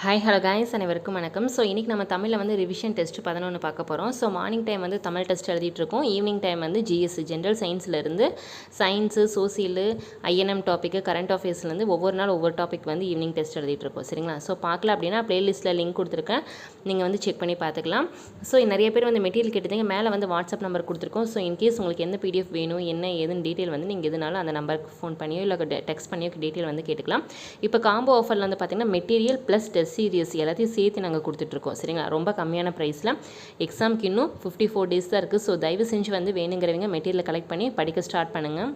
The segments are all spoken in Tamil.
ஹாய் ஹலோ காய்ஸ் அனைவருக்கும் வணக்கம். ஸோ இன்றைக்கி நம்ம தமிழில் வந்து ரிவிஷன் டெஸ்ட் பதினொன்று பார்க்க போகிறோம் ஸோ மார்னிங் டைம் வந்து தமிழ் டெஸ்ட் எழுதிட்டு இருக்கோம். ஈவினிங் டைம் வந்து GSC general சயின்ஸ்லேருந்து science social I N M topic current அஃபேர்ஸ்லேருந்து ஒவ்வொரு நாள் ஒவ்வொரு டாபிக் வந்து ஈவினிங் டெஸ்ட் எழுதிட்டு இருக்கோம். சரிங்களா? ஸோ பார்க்கல அப்படின்னா ப்ளேலிஸ்ட்டில் லிங்க் கொடுத்துருக்கேன். நீங்கள் வந்து செக் பண்ணி பார்த்துக்கலாம். ஸோ நிறைய பேர் வந்து மெட்டீரியல் கேட்டதுங்க மேலே வந்து வாட்ஸ்அப் நம்பர் கொடுத்துருக்கோம். ஸோ இன்கேஸ் உங்களுக்கு எந்த பிடிஎஃப் வேணும் என்ன ஏதுன்னு டீட்டெயில் வந்து நீங்கள் எதுனாலும் அந்த நம்பருக்கு ஃபோன் பண்ணியோ இல்லை டெக்ஸ்ட் பண்ணியோ டீட்டெயில் வந்து கேட்டுக்கலாம். இப்போ காம்போ ஆஃபரில் வந்து பார்த்தீங்கன்னா மெட்டீரியல் ப்ளஸ் டெஸ்ட் சீரியஸ் எல்லாத்தையும் சேர்த்து நாங்கள் கொடுத்துட்ருக்கோம். சரிங்களா? ரொம்ப கம்மியான ப்ரைஸில் எக்ஸாம்க்கு இன்னும் ஃபிஃப்டி ஃபோர் டேஸ் தான் இருக்குது ஸோ தயவு செஞ்சு வந்து வேணுங்கிறவங்க மெட்டீரியல் கலெக்ட் பண்ணி படிக்க ஸ்டார்ட் பண்ணுங்கள்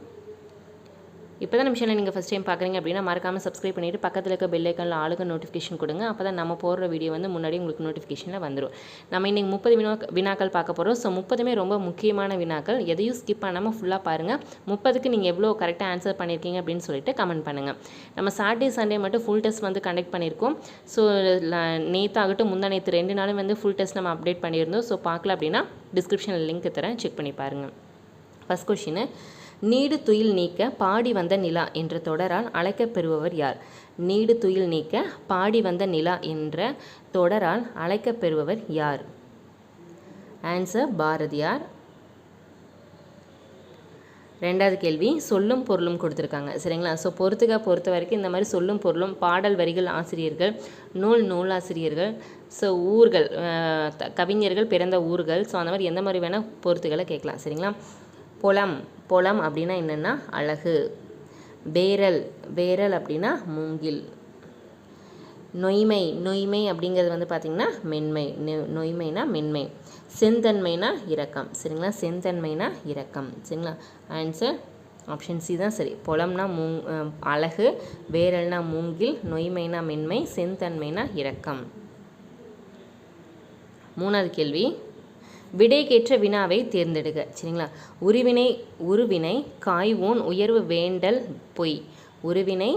இப்போ தான் நிமிஷம் நீங்கள் ஃபஸ்ட் டைம் பார்க்குறீங்க அப்படின்னா மறக்காமல் சப்ஸ்கிரைப் பண்ணிவிட்டு பக்கத்தில் இருக்க பெல் ஐக்கனில் ஆளுக்கு நோட்டிஃபிகேஷன் கொடுங்க. அப்போ தான் நம்ம போடுற வீடியோ வந்து முன்னாடி உங்களுக்கு நோட்டிஃபிகேஷனில் வந்துடும் நம்ம இன்றைக்கி முப்பது வினா வினாக்கள் பார்க்க போகிறோம் ஸோ முப்பதுமே ரொம்ப முக்கியமான வினாக்கள். எதையும் ஸ்கிப் பண்ணாமல் ஃபுல்லாக பாருங்கள் முப்பதுக்கு நீங்கள் எவ்வளோ கரெக்டாக ஆன்சர் பண்ணியிருக்கீங்க அப்படின்னு சொல்லிட்டு கமெண்ட் பண்ணுங்கள் நம்ம சாட்டர்டே சண்டே மட்டும் ஃபுல் டெஸ்ட் வந்து கண்டக்ட் பண்ணியிருக்கோம் ஸோ நேற்றாகட்டும் முந்தா நேற்று ரெண்டு நாளும் வந்து ஃபுல் டெஸ்ட் நம்ம அப்டேட் பண்ணியிருந்தோம். ஸோ பார்க்கல அப்படின்னா டிஸ்கிரிப்ஷனில் லிங்க் தரேன். செக் பண்ணி பாருங்கள் ஃபஸ்ட் கொஷின் நீடு துயில் நீக்க பாடி வந்த நிலா என்ற தொடரால் அழைக்கப்பெறுபவர் யார்? நீடு துயில் நீக்க பாடி வந்த நிலா என்ற தொடரால் அழைக்கப்பெறுபவர் யார்? ஆன்சர் பாரதியார் ரெண்டாவது கேள்வி சொல்லும் பொருளும் கொடுத்துருக்காங்க. சரிங்களா? ஸோ பொறுத்துக்க பொறுத்த வரைக்கும் இந்த மாதிரி சொல்லும் பொருளும் பாடல் வரிகள் ஆசிரியர்கள் நூல் நூலாசிரியர்கள் ஸோ ஊர்கள் கவிஞர்கள் பிறந்த ஊர்கள் ஸோ அந்த மாதிரி எந்த மாதிரி வேணால் பொறுத்துக்களை கேட்கலாம். சரிங்களா? புலம் புலம் அப்படின்னா என்னென்னா அழகு. வேரல் வேரல் அப்படின்னா மூங்கில். நொய்மை நொய்மை அப்படிங்கிறது வந்து பார்த்திங்கன்னா மென்மை நொய்மைனா மென்மை. செந்தன்மைனா இரக்கம். சரிங்களா? செந்தன்மைனா இரக்கம். சரிங்களா? ஆன்சர் ஆப்ஷன் சி தான் சரி. புலம்னா மூங் அழகு வேரல்னா மூங்கில் நொய்மைனா மென்மை செந்தன்மைனா இரக்கம். மூணாவது கேள்வி. விடைக்கேற்ற வினாவை தேர்ந்தெடுக்க சரிங்களா? உருவினை உருவினை காய்வோன் உயர்வு வேண்டல் பொய். உருவினை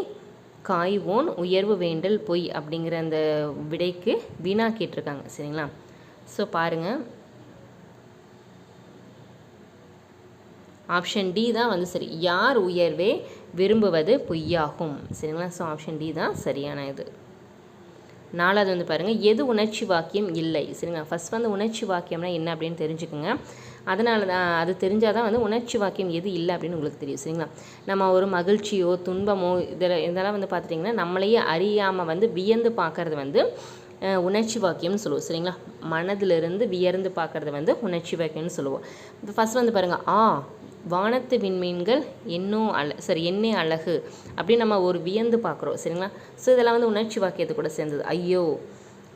காய்வோன் உயர்வு வேண்டல் பொய் அப்படிங்கிற அந்த விடைக்கு வினா கேட்டிருக்காங்க. சரிங்களா? ஸோ பாருங்கள் ஆப்ஷன் டி தான் வந்து சரி. யார் உயர்வே விரும்புவது பொய்யாகும். சரிங்களா? ஸோ ஆப்ஷன் டி தான் சரியான இது. நாலாவது வந்து பாருங்கள் எது உணர்ச்சி வாக்கியம் இல்லை? சரிங்களா? ஃபஸ்ட் வந்து உணர்ச்சி வாக்கியம்னா என்ன அப்படின்னு தெரிஞ்சுக்கோங்க. அதனால தான் அது தெரிஞ்சால் தான் வந்து உணர்ச்சி வாக்கியம் எது இல்லை அப்படின்னு உங்களுக்கு தெரியும் சரிங்களா? நம்ம ஒரு மகிழ்ச்சியோ துன்பமோ இதில் இதெல்லாம் வந்து பார்த்துட்டிங்கன்னா நம்மளையே அறியாமல் வந்து வியந்து பார்க்குறது வந்து உணர்ச்சி வாக்கியம்னு சொல்லுவோம் சரிங்களா? மனதிலிருந்து வியர்ந்து பார்க்குறது வந்து உணர்ச்சி வாக்கியம்னு சொல்லுவோம். இப்போ ஃபஸ்ட் வந்து பாருங்கள் ஆ வானத்து விண்மீன்கள் என்னோ அழ சரி என்னே அழகு அப்படின்னு நம்ம ஒரு வியந்து பார்க்குறோம் சரிங்களா? ஸோ இதெல்லாம் வந்து உணர்ச்சி வாக்கியத்தை கூட சேர்ந்தது. ஐயோ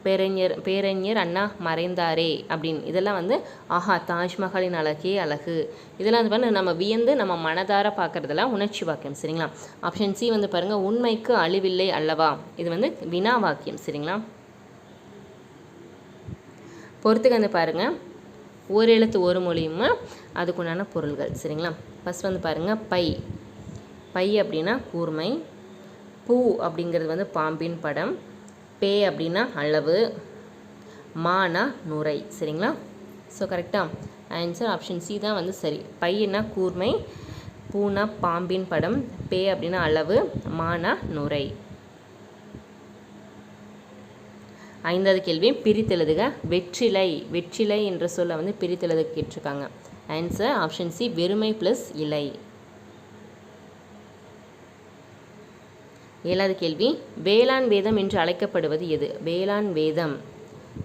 பேரறிஞர் பேரறிஞர் அண்ணா மறைந்தாரே அப்படின்னு. இதெல்லாம் வந்து ஆஹா தாஜ்மஹாலின் அழகே அழகு. இதெல்லாம் வந்து பாருங்கள் நம்ம வியந்து நம்ம மனதார பார்க்குறதெல்லாம் உணர்ச்சி வாக்கியம் சரிங்களா? ஆப்ஷன் சி வந்து பாருங்கள் உண்மைக்கு அழிவில்லை அல்லவா? இது வந்து வினா வாக்கியம் சரிங்களா? பொறுத்துக்கு வந்து பாருங்கள் ஒரு எழுத்து ஒரு மொழியுமா? அதுக்குண்டான பொருள்கள். சரிங்களா? ஃபஸ்ட் வந்து பாருங்கள் பை. பை அப்படின்னா கூர்மை. பூ அப்படிங்கிறது வந்து பாம்பின் படம். பே அப்படின்னா அளவு. மானா நுரை. சரிங்களா? ஸோ கரெக்டாக ஆன்சர் ஆப்ஷன் சி தான் வந்து சரி. பையனா கூர்மை. பூனா பாம்பின் படம். பே அப்படின்னா அளவு. மானா நுரை. ஐந்தாவது கேள்வியும் பிரித்தெழுதுக. வெற்றிலை வெற்றிலை என்ற சொல்லை வந்து பிரித்தெழுத கேட்டிருக்காங்க. ஆன்சர் ஆப்ஷன் சி வெறுமை ப்ளஸ் இலை. ஏழாவது கேள்வி வேளாண் வேதம் என்று அழைக்கப்படுவது எது? வேளாண் வேதம்.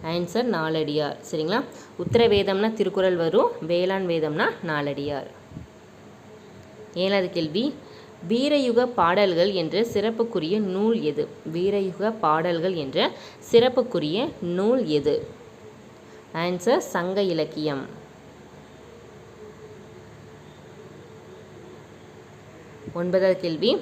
ஆன்சர் நாலடியார். சரிங்களா? உத்தர வேதம்னா திருக்குறள் வரும் வேளாண் வேதம்னா நாலடியார். ஏழாவது கேள்வி வீரயுக பாடல்கள் என்ற சிறப்புக்குரிய நூல் எது? வீரயுக பாடல்கள் என்ற சிறப்புக்குரிய நூல் எது? ஆன்சர் சங்க இலக்கியம். ஒன்பதாவது கேள்வி.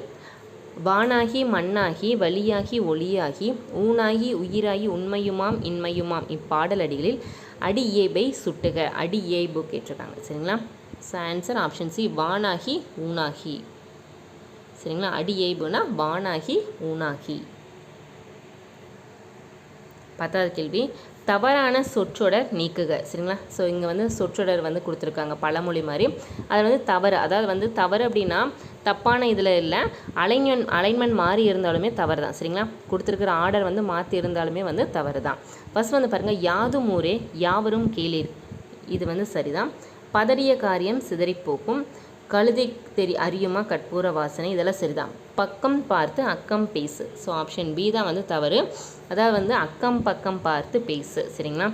வானாகி மண்ணாகி வழியாகி ஒளியாகி ஊனாகி உயிராகி உண்மையுமாம் இன்மையுமாம் இப்பாடலடிகளில் அடி ஏபை சுட்டுக. அடி ஏபு கேட்டிருக்காங்க. சரிங்களா? ஸோ ஆன்சர் ஆப்ஷன் சி வானாகி ஊனாகி. சரிங்களா? அடி ஏய்புனா வானாகி ஊனாகி. பத்தாவது கேள்வி. தவறான சொற்றொடர் நீக்குக. சரிங்களா? ஸோ இங்கே வந்து சொற்றொடர் வந்து கொடுத்துருக்காங்க பழமொழி மாதிரி. அது வந்து தவறு. அதாவது வந்து தவறு அப்படின்னா தப்பான இதில் இல்லை. அலைன்மெண்ட் அலைன்மெண்ட் மாறி இருந்தாலுமே தவறு தான் சரிங்களா? கொடுத்துருக்கிற ஆர்டர் வந்து மாற்றி இருந்தாலுமே வந்து தவறு தான் ஃபஸ்ட் வந்து பாருங்கள் யாதும் ஊரே யாவரும் கேளீர். இது வந்து சரிதான். பதறிய காரியம் சிதறிப்போக்கும் கழுதை தெரி அறியுமா கற்பூர வாசனை இதெல்லாம் சரிதான். பக்கம் பார்த்து அக்கம் பேசு. ஸோ ஆப்ஷன் பி தான் வந்து தவறு. அதாவது வந்து அக்கம் பக்கம் பார்த்து பேசு. சரிங்களா?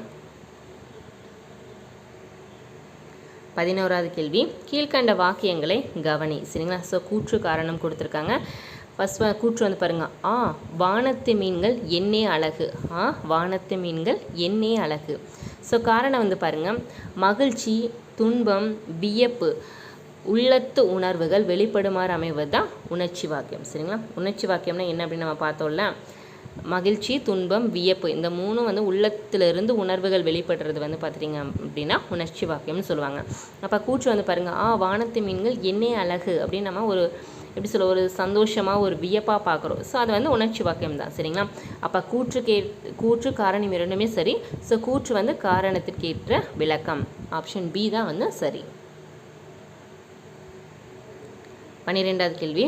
பதினோராவது கேள்வி. கீழ்கண்ட வாக்கியங்களை கவனி. சரிங்களா? ஸோ கூற்று காரணம் கொடுத்துருக்காங்க. ஃபஸ்ட் கூற்று வந்து பாருங்கள் ஆ வானத்து மீன்கள் என்னே அழகு. ஆ வானத்து மீன்கள் என்னே அழகு. ஸோ காரணம் வந்து பாருங்கள் மகிழ்ச்சி துன்பம் வியப்பு. உள்ளத்து உணர்வுகள் வெளிப்படுமாறு அமைவது தான் உணர்ச்சி வாக்கியம். சரிங்களா? உணர்ச்சி வாக்கியம்னா என்ன அப்படின்னு நம்ம பார்த்தோம்ல? மகிழ்ச்சி துன்பம் வியப்பு இந்த மூணும் வந்து உள்ளத்திலிருந்து உணர்வுகள் வெளிப்படுறது வந்து பார்த்துட்டிங்க அப்படின்னா உணர்ச்சி வாக்கியம்னு சொல்லுவாங்க. அப்போ கூற்று வந்து பாருங்கள் ஆ வானத்து மீன்கள் என்னே அழகு அப்படின்னு நம்ம ஒரு எப்படி சொல்ல ஒரு சந்தோஷமாக ஒரு வியப்பாக பார்க்குறோம். ஸோ அது வந்து உணர்ச்சி வாக்கியம் தான் சரிங்களா? அப்போ கூற்று கே கூற்று காரணம் இரண்டுமே சரி. ஸோ கூற்று வந்து காரணத்திற்கேற்ற விளக்கம். ஆப்ஷன் பி தான் வந்து சரி. பன்னிரெண்டாவது கேள்வி.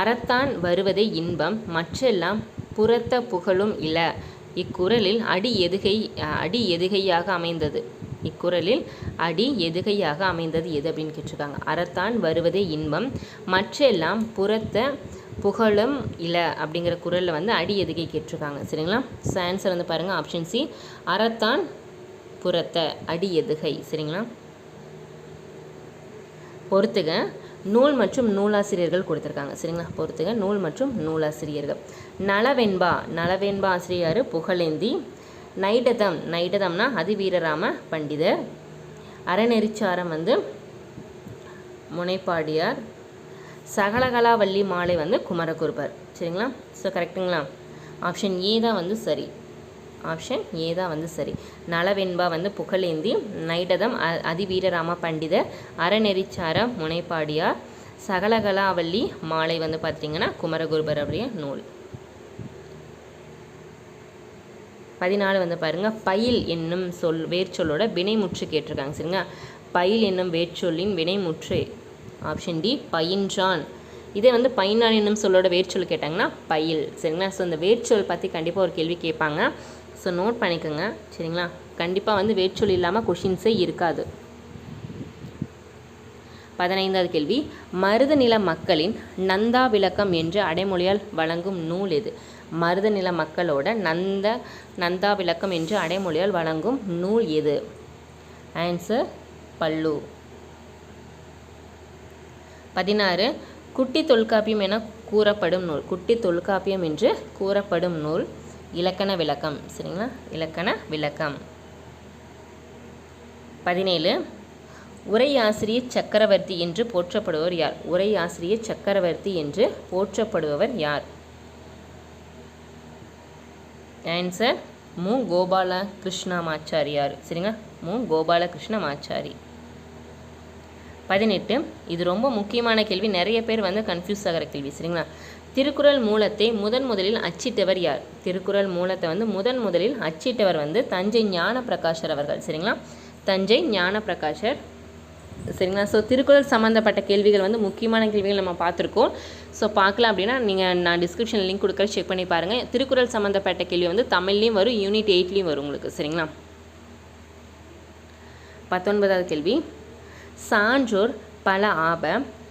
அறத்தான் வருவதே இன்பம் மற்றெல்லாம் புறத்த புகழும் இல. இக்குறளில் அடி எதுகை அடி எதுகையாக அமைந்தது? இக்குறளில் அடி எதுகையாக அமைந்தது எது அப்படின்னு கேட்டிருக்காங்க. அறத்தான் வருவதே இன்பம் மற்றெல்லாம் புறத்த புகழும் இல்லை அப்படிங்கிற குரலில் வந்து அடி எதுகை கேட்டிருக்காங்க. சரிங்களா? ஸோ ஆன்சர் வந்து பாருங்கள் ஆப்ஷன் சி அறத்தான் புறத்த அடி எதுகை. சரிங்களா? பொறுத்துக. நூல் மற்றும் நூலாசிரியர்கள் கொடுத்துருக்காங்க. சரிங்களா? பொறுத்துங்க நூல் மற்றும் நூலாசிரியர்கள். நலவெண்பா நலவெண்பா ஆசிரியர் புகழேந்தி நைடதம் நைடதம்னா அதிவீரராம பண்டிதர். அறநெறிச்சாரம் வந்து முனைப்பாடியார். சகலகலாவல்லி மாலை வந்து குமரகுருபர். சரிங்களா? ஸோ கரெக்டுங்களா ஆப்ஷன் ஏ தான் வந்து சரி. ஆப்ஷன் ஏ தான் வந்து சரி. நலவெண்பா வந்து புகழேந்தி நைடதம் அ அதிவீரராம பண்டிதர் அறநெறிச்சார முனைப்பாடியார் சகலகலாவல்லி மாலை வந்து பார்த்திங்கன்னா குமரகுருபர் அப்படிய நூல். பதினாலு வந்து பாருங்கள் பயில் என்னும் சொல் வேர்ச்சொல்லோட வினைமுற்று கேட்டிருக்காங்க சரிங்களா? பயில் என்னும் வேர்ச்சொல்லின் வினைமுற்று ஆப்ஷன் டி பயின்றான். இதே வந்து பைனான் என்னும் சொல்லோட வேர்ச்சொல் கேட்டாங்கன்னா பயில் சரிங்களா? ஸோ இந்த வேர்ச்சொல் பற்றி கண்டிப்பாக ஒரு கேள்வி கேட்பாங்க. ஸோ நோட் பண்ணிக்கோங்க. சரிங்களா? கண்டிப்பாக வந்து வேட்சொல் இல்லாமல் கொஷின்ஸே இருக்காது. பதினைந்தாவது கேள்வி. மருதநில மக்களின் நந்தா விளக்கம் என்று அடைமொழியால் வழங்கும் நூல் எது? மருதநில மக்களோட நந்த நந்தா விளக்கம் என்று அடைமொழியால் வழங்கும் நூல் எது? ஆன்சர் பல்லு. பதினாறு. குட்டி தொல்காப்பியம் என கூறப்படும் நூல். குட்டி தொல்காப்பியம் என்று கூறப்படும் நூல். இலக்கண விளக்கம். சரிங்களா? இலக்கண விளக்கம். பதினேழு. உரையாசிரிய சக்கரவர்த்தி என்று போற்றப்படுபவர் யார்? உரையாசிரிய சக்கரவர்த்தி என்று போற்றப்படுபவர் யார்? ஆன்சர் மு. கோபால கிருஷ்ணமாச்சாரியார் சரிங்களா? மு. கோபாலகிருஷ்ணமாச்சாரி. பதினெட்டு. இது ரொம்ப முக்கியமான கேள்வி. நிறைய பேர் வந்து கன்ஃபியூஸ் ஆகிற கேள்வி. சரிங்களா? திருக்குறள் மூலத்தை முதன் முதலில் அச்சிட்டவர் யார்? திருக்குறள் மூலத்தை வந்து முதன் முதலில் அச்சிட்டவர் வந்து தஞ்சை ஞான பிரகாஷர் அவர்கள். சரிங்களா? தஞ்சை ஞான பிரகாஷர் சரிங்களா? ஸோ திருக்குறள் சம்மந்தப்பட்ட கேள்விகள் வந்து முக்கியமான கேள்விகள் நம்ம பார்த்துருக்கோம். ஸோ பார்க்கலாம் அப்படின்னா நீங்கள் நான் டிஸ்கிரிப்ஷன் லிங்க் கொடுக்குற செக் பண்ணி பாருங்கள் திருக்குறள் சம்மந்தப்பட்ட கேள்வி வந்து தமிழ்லேயும் வரும் யூனிட் எயிட்லேயும் வரும் உங்களுக்கு. சரிங்களா? பத்தொன்பதாவது கேள்வி. சான்றோர் பல ஆப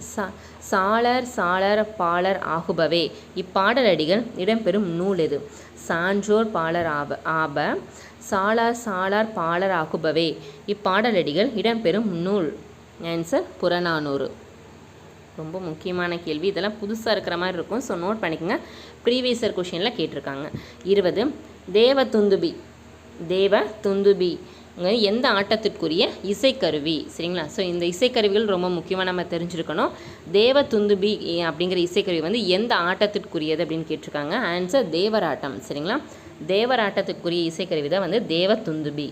சா சாளர் சாளர் பாலர் ஆகுபவே. இப்பாடலடிகள் இடம்பெறும் நூல் எது? சான்றோர் பாலர் ஆப ஆப சாளார் சாளார் பாலர் ஆகுபவே. இப்பாடலடிகள் இடம்பெறும் நூல். ஆன்சர் புறநானூறு. ரொம்ப முக்கியமான கேள்வி. இதெல்லாம் புதுசாக இருக்கிற மாதிரி இருக்கும். ஸோ நோட் பண்ணிக்கோங்க. ப்ரீவியஸர் கொஷினில் கேட்டிருக்காங்க. இருபது தேவ துந்துபி. தேவ துந்துபி. எந்த ஆட்டத்திற்குரிய இசைக்கருவி? சரிங்களா? ஸோ இந்த இசைக்கருவிகள் ரொம்ப முக்கியமாக நம்ம தெரிஞ்சிருக்கணும். தேவ துந்துபி அப்படிங்கிற இசைக்கருவி வந்து எந்த ஆட்டத்திற்குரியது அப்படின்னு கேட்டிருக்காங்க. ஆன்சர் தேவராட்டம் சரிங்களா? தேவராட்டத்துக்குரிய இசைக்கருவி தான் வந்து தேவ துந்துபி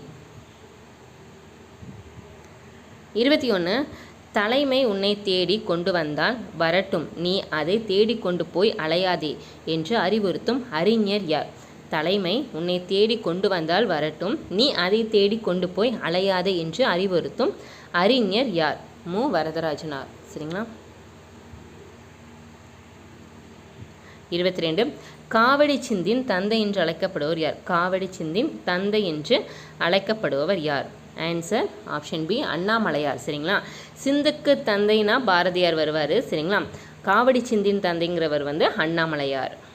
இருபத்தி ஒன்று தலைமை உன்னை தேடி கொண்டு வந்தால் வரட்டும். நீ அதை தேடி கொண்டு போய் அலையாதே என்று அறிவுறுத்தும் அறிஞர் யார்? தலைமை உன்னை தேடி கொண்டு வந்தால் வரட்டும். நீ அதை தேடி கொண்டு போய் அலையாதே என்று அறிவுறுத்தும். அறிஞர் யார்? மு. வரதராஜனார். சரிங்களா? இருபத்தி ரெண்டு காவடி சிந்தின் தந்தை என்று அழைக்கப்படுவர் யார்? காவடி சிந்தின் தந்தை என்று அழைக்கப்படுபவர் யார்? Answer option B Annamalaiyar. சரிங்களா? சிந்துக்கு தந்தைனா பாரதியார் வருவார். சரிங்களா? காவடி சிந்தின் தந்தைங்கிறவர் வந்து அண்ணாமலையார்.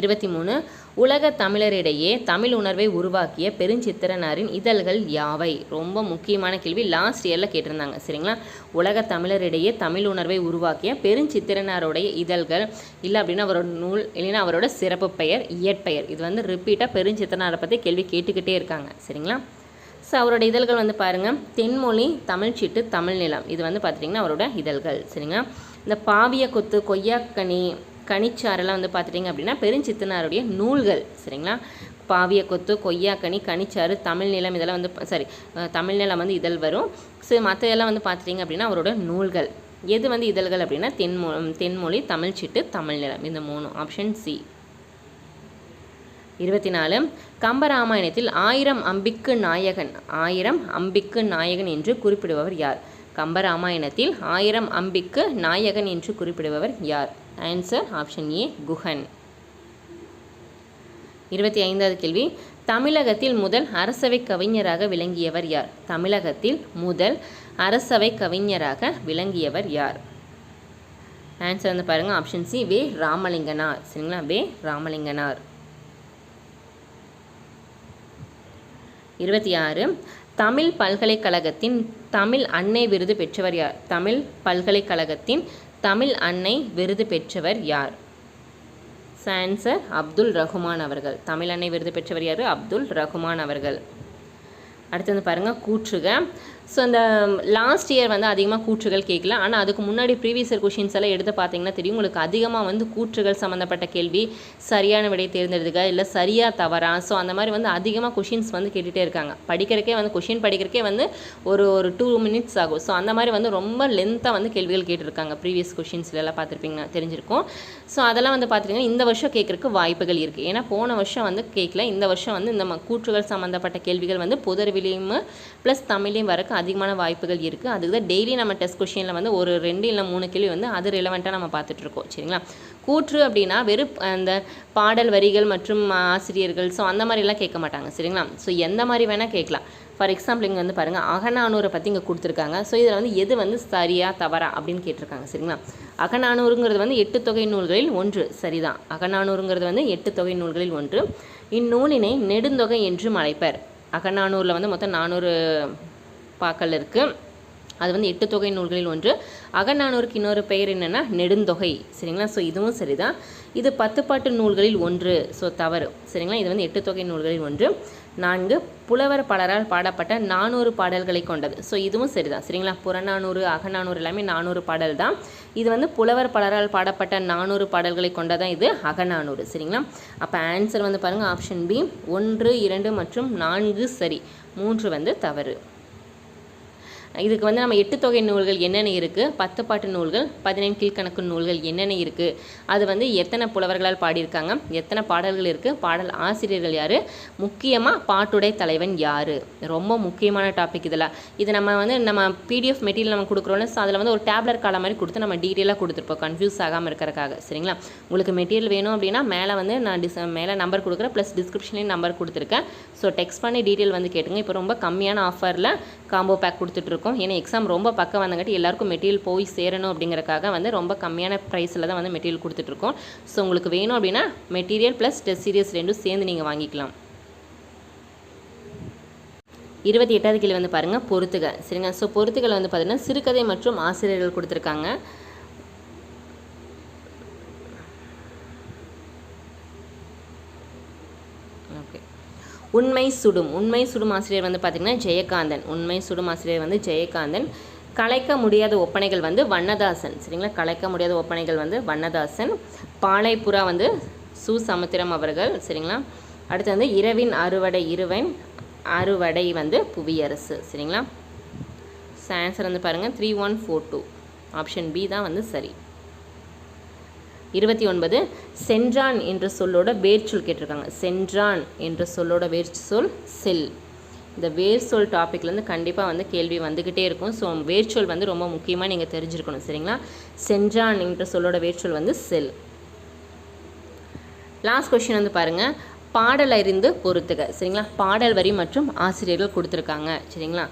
இருபத்தி மூணு உலக தமிழரிடையே தமிழ் உணர்வை உருவாக்கிய பெருஞ்சித்திரனாரின் இதழ்கள் யாவை? ரொம்ப முக்கியமான கேள்வி. லாஸ்ட் இயரில் கேட்டிருந்தாங்க சரிங்களா? உலக தமிழரிடையே தமிழ் உணர்வை உருவாக்கிய பெருஞ்சித்திரனாருடைய இதழ்கள் இல்லை அப்படின்னா அவரோட நூல் இல்லைன்னா அவரோட சிறப்பு பெயர் இயற்பெயர். இது வந்து ரிப்பீட்டாக பெருஞ்சித்திரனாரை பற்றி கேள்வி கேட்டுக்கிட்டே இருக்காங்க சரிங்களா? ஸோ அவரோட இதழ்கள் வந்து பாருங்கள் தென்மொழி தமிழ்ச்சீட்டு தமிழ் நிலம் இது வந்து பார்த்துட்டிங்கன்னா அவரோட இதழ்கள் சரிங்களா? இந்த பாவிய கொத்து கொய்யாக்கனி கனிச்சாரெல்லாம் வந்து பார்த்துட்டிங்க அப்படின்னா பெருஞ்சித்தனாருடைய நூல்கள் சரிங்களா? பாவிய கொத்து கொய்யாக்கனி கனிச்சாறு தமிழ் நிலம் இதெல்லாம் வந்து சாரி தமிழ் நிலம் வந்து இதழ் வரும். ஸோ மற்ற இதெல்லாம் வந்து பார்த்துட்டிங்க அப்படின்னா அவரோட நூல்கள். எது வந்து இதழ்கள் அப்படின்னா தென்மொ தென்மொழி தமிழ்ச்சிட்டு தமிழ் நிலம் இந்த மூணு ஆப்ஷன் சி இருபத்தி நாலு கம்பராமாயணத்தில் ஆயிரம் அம்பிக்கு நாயகன் ஆயிரம் அம்பிக்கு நாயகன் என்று குறிப்பிடுபவர் யார்? கம்பராமாயணத்தில் ஆயிரம் அம்பிக்கு நாயகன் என்று குறிப்பிடுபவர் யார்? Answer option A Guhan. இருபத்தி ஐந்தாவது கேள்வி. தமிழகத்தில் முதல் அரசவை கவிஞராக விளங்கியவர் யார்? தமிழகத்தில் முதல் அரசவை கவிஞராக விளங்கியவர் யார்? ஆன்சர் வந்து பாருங்கள் ஆப்ஷன் சி வே. ராமலிங்கனார். சரிங்களா? வே. ராமலிங்கனார். இருபத்தி ஆறு. தமிழ் பல்கலைக்கழகத்தின் தமிழ் அன்னை விருது பெற்றவர் யார்? தமிழ் பல்கலைக்கழகத்தின் தமிழ் அன்னை விருது பெற்றவர் யார்? சான்சர் அப்துல் ரஹ்மான் அவர்கள். தமிழ் அன்னை விருது பெற்றவர் யார்? அப்துல் ரஹ்மான் அவர்கள். அடுத்து வந்து பாருங்கள் கூற்றுக. ஸோ அந்த um, லாஸ்ட் இயர் வந்து அதிகமாக கூற்றுகள் கேட்கல. ஆனால் அதுக்கு முன்னாடி ப்ரீவியஸ் இயர் கொஷின்ஸ் எல்லாம் எடுத்து பார்த்தீங்கன்னா தெரியும். உங்களுக்கு அதிகமாக வந்து கூற்றுகள் சம்மந்தப்பட்ட கேள்வி சரியான விடை தேர்ந்தெடுக்க இல்லை சரியாக தவறா? ஸோ அந்த மாதிரி வந்து அதிகமாக கொஷின்ஸ் வந்து கேட்டுகிட்டே இருக்காங்க. படிக்கிறக்கே வந்து கொஷின் படிக்கிறக்கே வந்து ஒரு ஒரு டூ மினிட்ஸ் ஆகும். ஸோ அந்த மாதிரி வந்து ரொம்ப லென்த்தாக வந்து கேள்விகள் கேட்டிருக்காங்க. ப்ரீவியஸ் கொஷின்ஸ்லாம் பார்த்துருப்பீங்கன்னா தெரிஞ்சிருக்கும். ஸோ அதெல்லாம் வந்து பார்த்துட்டிங்கன்னா இந்த வருஷம் கேட்குறக்கு வாய்ப்புகள் இருக்குது ஏன்னா போன வருஷம் வந்து கேட்கல. இந்த வருஷம் வந்து இந்த கூற்றுகள் சம்மந்தப்பட்ட கேள்விகள் வந்து பொது அறிவிலையும் ப்ளஸ் தமிழையும் வரக்கு அதிகமான வாய்ப்புகள் இருக்குது அதுக்கு தான் டெய்லி நம்ம டெஸ்ட் கொஷினில் வந்து ஒரு ரெண்டு இல்லை மூணு கேள்வி வந்து அது ரிலவெண்ட்டாக நம்ம பார்த்துட்ருக்கோம் சரிங்களா? கூற்று அப்படின்னா வெறும் அந்த பாடல் வரிகள் மற்றும் ஆசிரியர்கள் ஸோ அந்த மாதிரிலாம் கேட்க மாட்டாங்க. சரிங்களா? ஸோ எந்த மாதிரி வேணால் கேட்கலாம். ஃபார் எக்ஸாம்பிள் இங்கே வந்து பாருங்கள் அகநானூரை பற்றி இங்கே கொடுத்துருக்காங்க. ஸோ இதில் வந்து எது வந்து சரியா தவறா அப்படின்னு கேட்டிருக்காங்க. சரிங்களா? அகநானூறுங்கிறது வந்து எட்டு தொகை நூல்களில் ஒன்று. சரிதான். அகநானூறுங்கிறது வந்து எட்டு தொகை நூல்களில் ஒன்று. இந்நூலினை நெடுந்தொகை என்றும் அழைப்பர். அகநானூரில் வந்து மொத்தம் நானூறு பாக்கள் இருக்குது அது வந்து எட்டு தொகை நூல்களில் ஒன்று. அகநானூருக்கு இன்னொரு பெயர் என்னென்னா நெடுந்தொகை. சரிங்களா? ஸோ இதுவும் சரிதான். இது பத்துப்பாட்டு நூல்களில் ஒன்று. ஸோ தவறு. சரிங்களா? இது வந்து எட்டு தொகை நூல்களில் ஒன்று. நான்கு புலவர் பலரால் பாடப்பட்ட நானூறு பாடல்களை கொண்டது. ஸோ இதுவும் சரிதான். சரிங்களா? புறநானூறு அகநானூறு எல்லாமே நானூறு பாடல் தான். இது வந்து புலவர் பலரால் பாடப்பட்ட நானூறு பாடல்களை கொண்டதான் இது அகநானூறு. சரிங்களா? அப்போ ஆன்சர் வந்து பாருங்கள் ஆப்ஷன் பி ஒன்று இரண்டு மற்றும் நான்கு சரி. மூன்று வந்து தவறு. இதுக்கு வந்து நம்ம எட்டு தொகை நூல்கள் என்னென்ன இருக்குது பத்து பாட்டு நூல்கள் பதினெண் கீழ்கணக்கு நூல்கள் என்னென்ன இருக்குது அது வந்து எத்தனை புலவர்களால் பாடியிருக்காங்க? எத்தனை பாடல்கள் இருக்குது பாடல் ஆசிரியர்கள் யார்? முக்கியமாக பாட்டுடை தலைவன் யார்? ரொம்ப முக்கியமான டாபிக் இதில். இது நம்ம வந்து நம்ம பிடிஎஃப் மெட்டீரியல் நம்ம கொடுக்குறோம்ல ஸோ அதில் வந்து ஒரு டேப்லெட் காலம் மாதிரி கொடுத்து நம்ம டீட்டெயிலாக கொடுத்துருப்போம் கன்ஃபியூஸ் ஆகாமல் இருக்கிறக்காக சரிங்களா? உங்களுக்கு மெட்டீரியல் வேணும் அப்படின்னா மேலே வந்து நான் டிஸ் மேலே நம்பர் கொடுக்குறேன் ப்ளஸ் டிஸ்கிரிப்ஷன்லேயும் நம்பர் கொடுத்துருக்கேன். ஸோ டெக்ஸ்ட் பண்ணி டீட்டெயில் வந்து கேட்டுங்க. இப்போ ரொம்ப கம்மியான ஆஃபரில் காம்போ பேக் கொடுத்துட்ருக்கோம். ஏன்னா எக்ஸாம் ரொம்ப பக்கம் வந்தங்காட்டி எல்லாருக்கும் மெட்டீரியல் போய் சேரணும் அப்படிங்கிறக்காக வந்து ரொம்ப கம்மியான ப்ரைஸில் தான் வந்து மெட்டீரியல் கொடுத்துட்ருக்கோம். ஸோ உங்களுக்கு வேணும் அப்படின்னா மெட்டீரியல் ப்ளஸ் டெஸ்ட் சீரியஸ் ரெண்டும் சேர்ந்து நீங்கள் வாங்கிக்கலாம். இருபத்தி எட்டாவது கீழே வந்து பாருங்கள் பொறுத்துக. சரிங்க ஸோ பொறுத்துகள் வந்து பார்த்திங்கன்னா சிறுகதை மற்றும் ஆசிரியர்கள் கொடுத்துருக்காங்க. உண்மை சுடும். உண்மை சுடும் ஆசிரியர் வந்து பார்த்திங்கன்னா ஜெயகாந்தன். உண்மை சுடும் ஆசிரியர் வந்து ஜெயகாந்தன். கலைக்க முடியாத ஒப்பனைகள் வந்து வண்ணதாசன். சரிங்களா? கலைக்க முடியாத ஒப்பனைகள் வந்து வண்ணதாசன். பாலைப்புறா வந்து சு சமுத்திரம் அவர்கள். சரிங்களா? அடுத்து வந்து இரவின் அறுவடை இருவன் அறுவடை வந்து புவியரசு. சரிங்களா? ஆன்சர் வந்து பாருங்கள் three one four two option B தான் வந்து சரி. இருபத்தி ஒன்பது சென்றான் என்ற சொல்லோட வேர்ச்சொல் கேட்டிருக்காங்க. சென்றான் என்ற சொல்லோட வேர்ச்சொல் செல் இந்த வேர்ச்சொல் டாப்பிக்லேருந்து கண்டிப்பாக வந்து கேள்வி வந்துக்கிட்டே இருக்கும். ஸோ வேர்ச்சொல் வந்து ரொம்ப முக்கியமாக நீங்கள் தெரிஞ்சிருக்கணும் சரிங்களா? சென்றான் என்ற சொல்லோட வேர்ச்சொல் வந்து செல். லாஸ்ட் கொஷின் வந்து பாருங்கள் பாடல் அறிந்து பொறுத்துக சரிங்களா? பாடல் வரி மற்றும் ஆசிரியர்கள் கொடுத்துருக்காங்க சரிங்களா?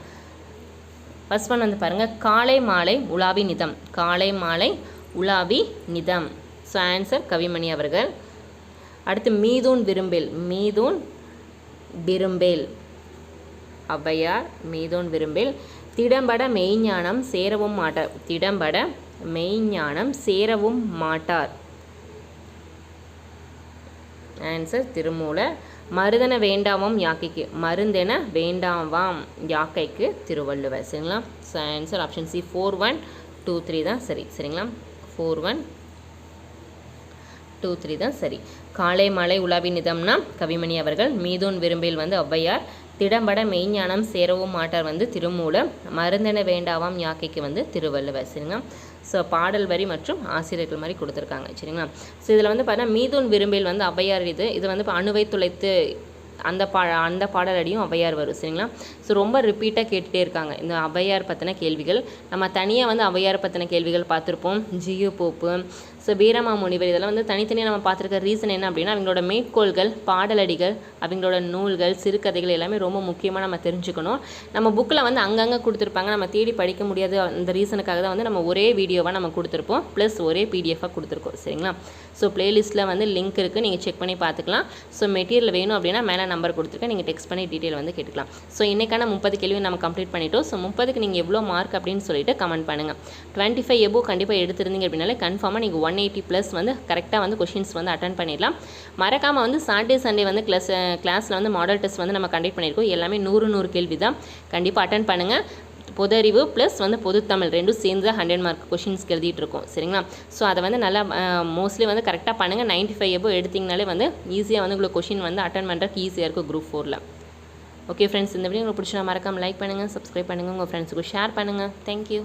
ஃபஸ்ட் ஒன் வந்து பாருங்கள் காலை மாலை உலாவி நிதம். காலை மாலை உலாவி நிதம். ஸோ ஆன்சர் கவிமணி அவர்கள். அடுத்து மீதூன் விரும்பேல் மீதூன் விரும்பேல். ஔவையார் மீதூன் விரும்பில். திடம்பட மெய்ஞானம் சேரவும் மாட்டார் திடம்பட மெய்ஞானம் சேரவும் மாட்டார். ஆன்சர் திருமூல. மருதன வேண்டாமம் யாக்கைக்கு மருந்தென வேண்டாவாம் யாக்கைக்கு திருவள்ளுவர். சரிங்களா? So answer option C four one two three தான் சரி. சரிங்களா? ஃபோர் ஒன் டூ த்ரீ தான் சரி. காலை மாலை உலாவி நிதம்னா கவிமணி அவர்கள் மீதூன் விரும்பில் வந்து ஔவையார் திடம்பட மெய்ஞானம் சேரவும் மாட்டார் வந்து திருமூல மருந்தென வேண்டாவாம் யாக்கைக்கு வந்து திருவள்ளுவர் சரிங்களா? ஸோ பாடல் வரி மற்றும் ஆசிரியர்கள் மாதிரி கொடுத்துருக்காங்க சரிங்களா? ஸோ இதில் வந்து பார்த்தீங்கன்னா மீதூன் விரும்பில் வந்து ஔவையார் இது இது வந்து இப்போ அணுவை துளைத்து அந்த பா அந்த பாடலடியும் ஔவையார் வரும் சரிங்களா? ஸோ ரொம்ப ரிப்பீட்டாக கேட்டுகிட்டே இருக்காங்க. இந்த ஔவையார் பற்றின கேள்விகள் நம்ம தனியாக வந்து ஔவையார் பற்றின கேள்விகள் பார்த்துருப்போம். ஜியு போப்பு ஸோ வீரமாமுனிவர் இதெல்லாம் வந்து தனித்தனியாக நம்ம பார்த்துருக்க ரீசன் என்ன அப்படின்னா அவங்களோட மேற்கோள்கள் பாடலடிகள் அவங்களோட நூல்கள் சிறுகதைகள் எல்லாமே ரொம்ப முக்கியமாக நம்ம தெரிஞ்சுக்கணும். நம்ம புக்கில் வந்து அங்கங்கே கொடுத்துருப்பாங்க. நம்ம தேடி படிக்க முடியாது அந்த ரீசனுக்காக தான் வந்து நம்ம ஒரே வீடியோவாக நம்ம கொடுத்துருப்போம். ப்ளஸ் ஒரே பிடிஎஃபாக கொடுத்துருக்கோம். சரிங்களா? ஸோ ப்ளேலிஸ்ட்டில் வந்து லிங்க் இருக்குது நீங்கள் செக் பண்ணி பார்த்துக்கலாம். ஸோ மெட்டீரியல் வேணும் அப்படின்னா மேலே நம்பர் கொடுத்துருக்கேன். நீங்கள் டெக்ஸ்ட் பண்ணி டீட்டெயில் வந்து கேட்டுக்கலாம். ஸோ இன்றைக்கான முப்பது கேள்வி நம்ம கம்ப்ளீட் பண்ணிட்டோம். ஸோ முப்பதுக்கு நீங்கள் எவ்வளோ மார்க் அப்படின்னு சொல்லிட்டு கமெண்ட் பண்ணுங்கள் டுவெண்ட்டி ஃபைவ் எபோ கண்டிப்பாக எடுத்திருந்தீங்க அப்படின்னாலே கன்ஃபார்மாக நீங்கள் ஒன் ஒன் எயிட்டி ப்ளஸ் வந்து கரெக்டாக வந்து கொஷின்ஸ் வந்து அட்டன் பண்ணிடலாம். மறக்காமல் வந்து சாட்டர்டே சண்டே வந்து கிளாஸ் கிளாஸில் வந்து மாடல் டெஸ்ட் வந்து நம்ம கண்டக்ட் பண்ணியிருக்கோம். எல்லாமே நூறு நூறு கேள்வி தான் கண்டிப்பாக அட்டன் பண்ணுங்கள் பொது அறிவு ப்ளஸ் வந்து பொதுத்தமிழ் ரெண்டும் சேர்ந்து தான் ஹண்ட்ரட் மார்க் கொஷின்ஸ் எழுதிட்டு இருக்கோம். சரிங்களா? ஸோ அதை வந்து நல்லா மோஸ்ட்லி வந்து கரெக்டாக பண்ணுங்கள் நைன்ட்டி ஃபைவ் எபோ எடுத்திங்கனாலே வந்து ஈஸியாக வந்து உங்களுக்கு கொஷின் வந்து அட்டன் பண்ணுறதுக்கு ஈஸியாக இருக்கும் குரூப் ஃபோரில் ஓகே ஃப்ரெண்ட்ஸ் இந்த வீடியோ உங்களுக்கு பிடிச்சா மறக்காமல் லைக் பண்ணுங்கள் சப்ஸ்கிரைப் பண்ணுங்கள் உங்கள் ஃப்ரெண்ட்ஸுக்கு ஷேர் பண்ணுங்கள் தேங்க்யூ